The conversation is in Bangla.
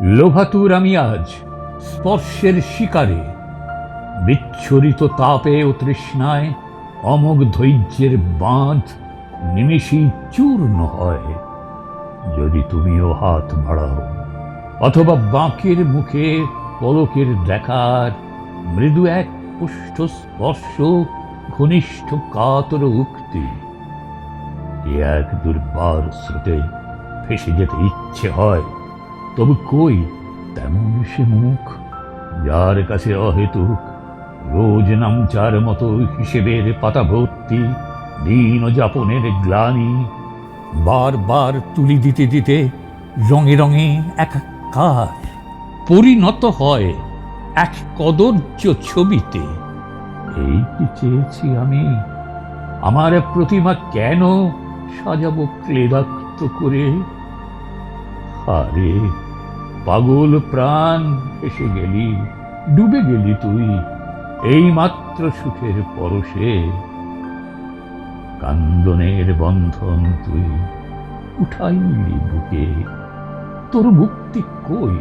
লোভাতুর আমি আজ স্পর্শের শিকারে, বিচ্ছরিত তাপে ও তৃষ্ণায় অমোঘ ধৈর্যের বাঁধ নিমেষেই চূর্ণ হয়। যদি তুমিও হাত বাড়াও, অথবা বাঁকের মুখে পলকের দেখার, মৃদু এক পুষ্ট স্পর্শ ঘনিষ্ঠ কাতর উক্তি এক দুর্বার স্রোতে ফেসে যেতে ইচ্ছে হয়। তবু কই তেমন সে মুখ? যার কাছে অহেতুক, রোজ নামচার মতো হিসেবের পাতা ভর্তি, দিন যাপনের গ্লানি বারবার তুলি দিতে দিতে রঙে রঙে একাকার পরিণত হয় এক কদর্য ছবিতে। এই কি চেয়েছি আমি? আমার প্রতিমা কেন সাজাবো ক্লেদাক্ত করে? আরে পাগল প্রাণ এসে গেলি, ডুবে গেলি তুই এই মাত্র সুখের পরশে। কান্দনের বন্ধন তুই উঠাইলি বুকে, তোর মুক্তি কই?